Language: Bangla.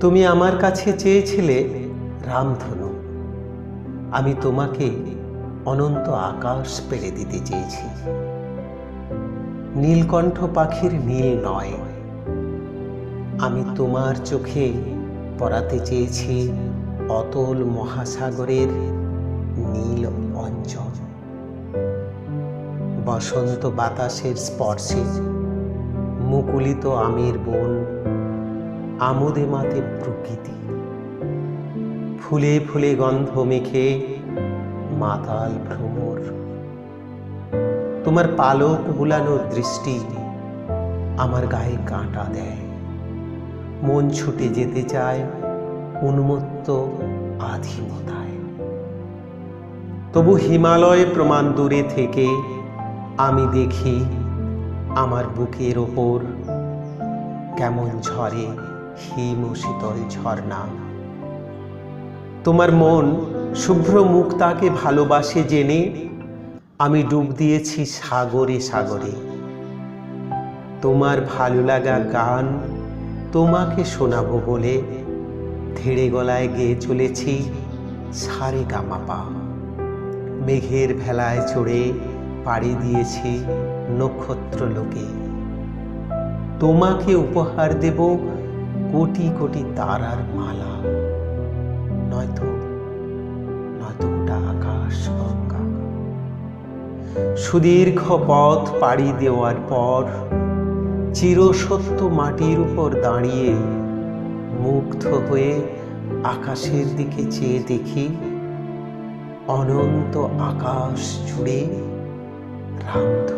তুমি আমার কাছে চেয়েছিলে রামধনু। আমি তোমাকে অনন্ত আকাশ পেড়ে দিতে চেয়েছি। নীলকণ্ঠ পাখির নীল নয়। আমি তোমার চোখে পড়াতে চেয়েছি অতল মহাসাগরের নীল অঞ্চল। বসন্ত বাতাসের স্পর্শে মুকুলিত আমের বন আমোদে মাতে প্রকৃতি। ফুলে ফুলে গন্ধ মেখে মাতাল ভ্রমর। তোমার পালক বুলানোর দৃষ্টি আমার গায়ে কাঁটা দেয়। মন ছুটে যেতে চায় উন্মত্ত আধীনতায়। তবু হিমালয় প্রমাণ দূরে থেকে আমি দেখি আমার বুকের ওপর কেমন ঝরে হিম ও শীতল ঝর্ণা। তোমার মন শুভ্র মুক্তাকে ভালোবাসে জেনে, আমি ডুব দিয়েছি সাগরে সাগরে। তোমার ভালো লাগা গান তোমাকে শোনাবো বলে, ধেড়ে গলায় গেয়ে চলেছি সারে গামাপা। মেঘের ভেলায় চড়ে পাড়ি দিয়েছি নক্ষত্র লোকে তোমাকে উপহার দেব কোটি কোটি তারার মালা। নয়তো নয়তো গোটা আকাশ গঙ্গা সুদীর্ঘ পথ পাড়ি দেওয়ার পর, চিরসত্য মাটির উপর দাঁড়িয়ে মুগ্ধ হয়ে আকাশের দিকে চেয়ে দেখি, অনন্ত আকাশ জুড়ে রামধনু